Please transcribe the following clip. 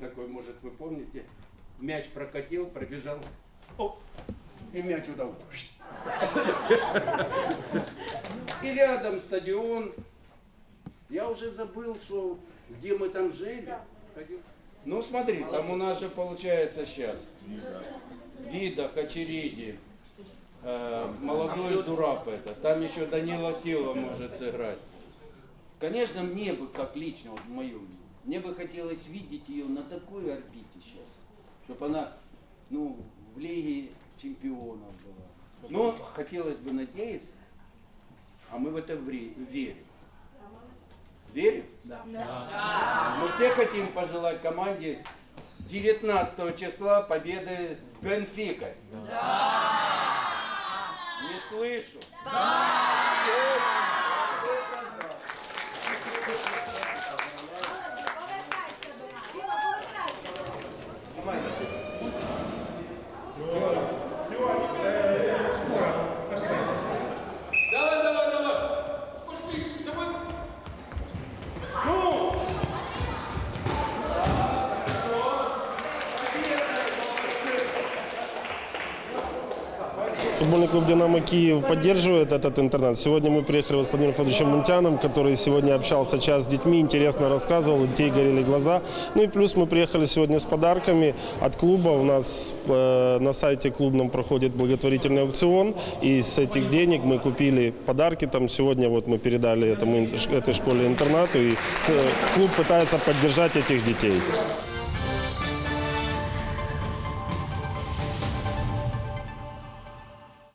такой, может, вы помните. Мяч прокатил, пробежал. Оп, и мяч удал. И рядом стадион. Я уже забыл, что где мы там жили. Ну смотри, там у нас же получается сейчас. Вида, Хачериди, э, молодой Зураб это. Там еще Данила Силва может сыграть. Конечно, мне бы, как лично, вот мое мнение, мне бы хотелось видеть ее на такой орбите сейчас, чтобы она, ну, в Лиге чемпионов была. Но хотелось бы надеяться, а мы в это верим. Верим? Да. Мы все хотим пожелать команде 19 числа победы с Бенфикой. Не слышу. Повертайся Футбольный клуб «Динамо Киев» поддерживает этот интернат. Сегодня мы приехали с Владимиром Федоровичем Мунтяном, который сегодня общался час с детьми, интересно рассказывал, детей горели глаза. Ну и плюс мы приехали сегодня с подарками от клуба. У нас э, на сайте клубном проходит благотворительный аукцион, и с этих денег мы купили подарки. Там сегодня вот мы передали этому, этой школе-интернату, и э, клуб пытается поддержать этих детей.